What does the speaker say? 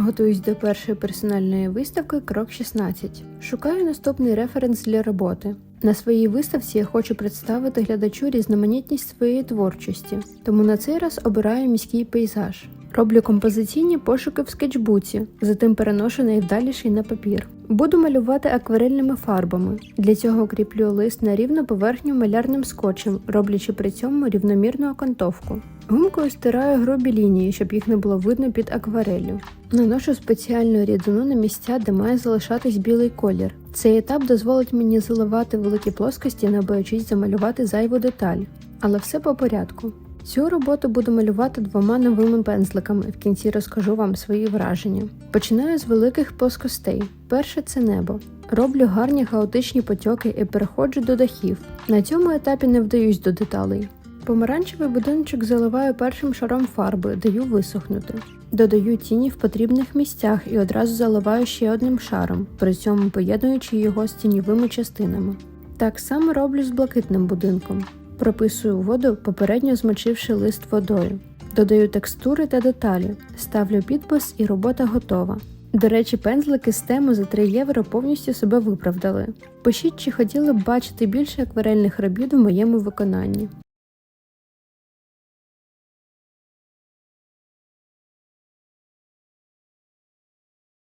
Готуюсь до першої персональної виставки Крок 16. Шукаю наступний референс для роботи. На своїй виставці я хочу представити глядачу різноманітність своєї творчості, тому на цей раз обираю міський пейзаж. Роблю композиційні пошуки в скетчбуці, затим переношу найвдаліший на папір. Буду малювати акварельними фарбами. Для цього кріплю лист на рівну поверхню малярним скотчем, роблячи при цьому рівномірну окантовку. Гумкою стираю грубі лінії, щоб їх не було видно під аквареллю. Наношу спеціальну рідину на місця, де має залишатись білий колір. Цей етап дозволить мені заливати великі плоскості, не боячись замалювати зайву деталь. Але все по порядку. Цю роботу буду малювати двома новими пензликами. В кінці розкажу вам свої враження. Починаю з великих плоскостей. Перше це небо. Роблю гарні хаотичні потьоки і переходжу до дахів. На цьому етапі не вдаюсь до деталей. Помаранчевий будиночок заливаю першим шаром фарби, даю висохнути. Додаю тіні в потрібних місцях і одразу заливаю ще одним шаром, при цьому поєднуючи його з тіньовими частинами. Так само роблю з блакитним будинком. Прописую воду, попередньо змочивши лист водою. Додаю текстури та деталі, ставлю підпис і робота готова. До речі, пензлики з тему за 3 євро повністю себе виправдали. Пишіть, чи хотіли б бачити більше акварельних робіт у моєму виконанні.